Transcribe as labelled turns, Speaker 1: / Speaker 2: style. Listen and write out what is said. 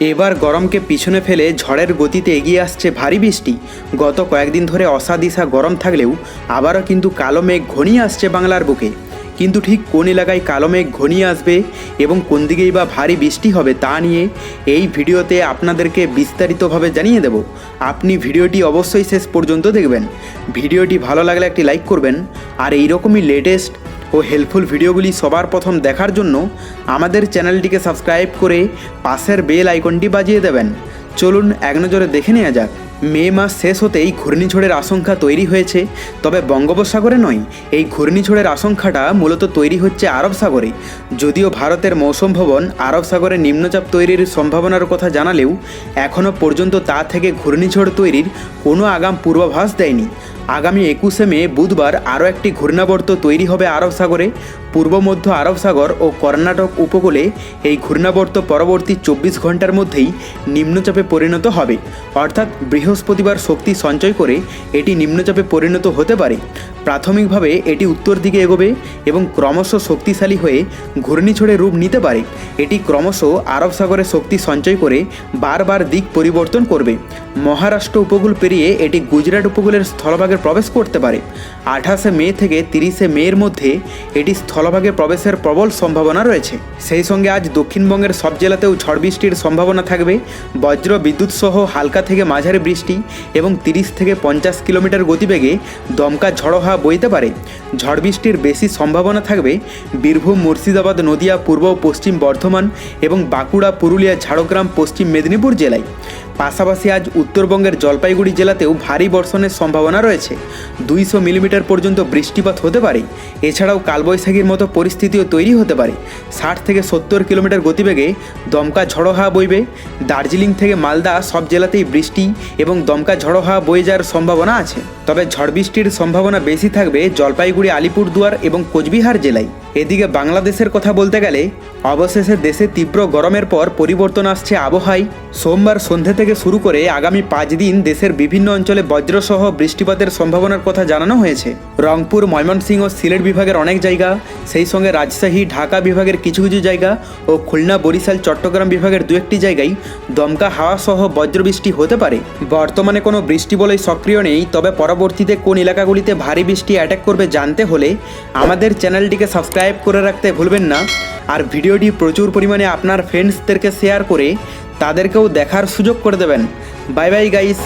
Speaker 1: এবার গরমকে পিছনে ফেলে ঝড়ের গতিতে এগিয়ে আসছে ভারী বৃষ্টি। গত কয়েকদিন ধরে অসাদিসা গরম থাকলেও আবারও কিন্তু কালো মেঘ ঘনিয়ে আসছে বাংলার বুকে। কিন্তু ঠিক কোন এলাকায় কালো মেঘ ঘনিয়ে আসবে এবং কোন দিকেই বা ভারী বৃষ্টি হবে তা নিয়ে এই ভিডিওতে আপনাদেরকে বিস্তারিতভাবে জানিয়ে দেব। আপনি ভিডিওটি অবশ্যই শেষ পর্যন্ত দেখবেন। ভিডিওটি ভালো লাগলে একটি লাইক করবেন। আর এইরকমই লেটেস্ট ও হেল্পফুল ভিডিওগুলি সবার প্রথম দেখার জন্য আমাদের চ্যানেলটিকে সাবস্ক্রাইব করে পাশের বেল আইকনটি বাজিয়ে দেবেন। চলুন এক নজরে দেখে নেওয়া যাক। মে মাস শেষ হতেই ঘূর্ণিঝড়ের আশঙ্কা তৈরি হয়েছে, তবে বঙ্গোপসাগরে নয়, এই ঘূর্ণিঝড়ের আশঙ্কাটা মূলত তৈরি হচ্ছে আরব সাগরে। যদিও ভারতের মৌসুম ভবন আরব সাগরে নিম্নচাপ তৈরির সম্ভাবনার কথা জানালেও এখনও পর্যন্ত তা থেকে ঘূর্ণিঝড় তৈরির কোনো আগাম পূর্বাভাস দেয়নি। আগামী একুশে মে, বুধবার আরও একটি ঘূর্ণাবর্ত তৈরি হবে আরব সাগরে। পূর্ব মধ্য আরব সাগর ও কর্ণাটক উপকূলে এই ঘূর্ণাবর্ত পরবর্তী চব্বিশ ঘণ্টার মধ্যেই নিম্নচাপে পরিণত হবে। অর্থাৎ বৃহস্পতিবার শক্তি সঞ্চয় করে এটি নিম্নচাপে পরিণত হতে পারে। প্রাথমিকভাবে এটি উত্তর দিকে এগোবে এবং ক্রমশ শক্তিশালী হয়ে ঘূর্ণিঝড়ে রূপ নিতে পারে। এটি ক্রমশ আরব সাগরে শক্তি সঞ্চয় করে বারবার দিক পরিবর্তন করবে। মহারাষ্ট্র উপকূল পেরিয়ে এটি গুজরাট উপকূলের স্থলভাগে প্রবেশ করতে পারে। আঠাশে মে থেকে তিরিশে মের মধ্যে এটি স্থলভাগে প্রবেশের প্রবল সম্ভাবনা রয়েছে। সেই সঙ্গে আজ দক্ষিণবঙ্গের সব জেলাতেও ঝড় বৃষ্টির সম্ভাবনা থাকবে। বজ্র বিদ্যুৎ সহ হালকা থেকে মাঝারি বৃষ্টি এবং তিরিশ থেকে পঞ্চাশ কিলোমিটার গতিবেগে দমকা ঝড়ো হাওয়া বইতে পারে। ঝড় বৃষ্টির বেশি সম্ভাবনা থাকবে বীরভূম, মুর্শিদাবাদ, নদিয়া, পূর্ব পশ্চিম বর্ধমান এবং বাঁকুড়া, পুরুলিয়া, ঝাড়গ্রাম, পশ্চিম মেদিনীপুর জেলায়। পাশাপাশি আজ উত্তরবঙ্গের জলপাইগুড়ি জেলাতেও ভারী বর্ষণের সম্ভাবনা রয়েছে। দুইশো মিলিমিটার পর্যন্ত বৃষ্টিপাত হতে পারে। এছাড়াও কালবৈশাখীর মতো পরিস্থিতিও তৈরি হতে পারে। ষাট থেকে সত্তর কিলোমিটার গতিবেগে দমকা ঝড়ো হাওয়া বইবে। দার্জিলিং থেকে মালদা সব জেলাতেই বৃষ্টি এবং দমকা ঝড়ো হাওয়া বয়ে যাওয়ার সম্ভাবনা আছে। তবে ঝড় বৃষ্টির সম্ভাবনা বেশি থাকবে জলপাইগুড়ি, আলিপুরদুয়ার এবং কোচবিহার জেলায়। এদিকে বাংলাদেশের কথা বলতে গেলে, অবশেষে দেশে তীব্র গরমের পর পরিবর্তন আসছে আবহাওয়ায়। সোমবার সন্ধে থেকে শুরু করে আগামী পাঁচ দিন দেশের বিভিন্ন অঞ্চলে বজ্রসহ বৃষ্টিপাতের সম্ভাবনার কথা জানানো হয়েছে। রংপুর, ময়মনসিংহ ও সিলেট বিভাগের অনেক জায়গা সেই সঙ্গে রাজশাহী, ঢাকা বিভাগের কিছু কিছু জায়গা ও খুলনা, বরিশাল, চট্টগ্রাম বিভাগের দু একটি জায়গায় দমকা হাওয়া সহ বজ্রবৃষ্টি হতে পারে। বর্তমানে কোনো বৃষ্টি বলে সক্রিয় নেই, তবে পরবর্তীতে কোন এলাকাগুলিতে ভারী বৃষ্টি অ্যাটাক করবে জানতে হলে আমাদের চ্যানেলটিকে সাবস্ক্রাইব করে রাখতে ভুলবেন না। আর ভিডিওটি প্রচুর পরিমাণে আপনার ফ্রেন্ডসদেরকে শেয়ার করে তাদেরকেও দেখার সুযোগ করে দেবেন। Bye bye guys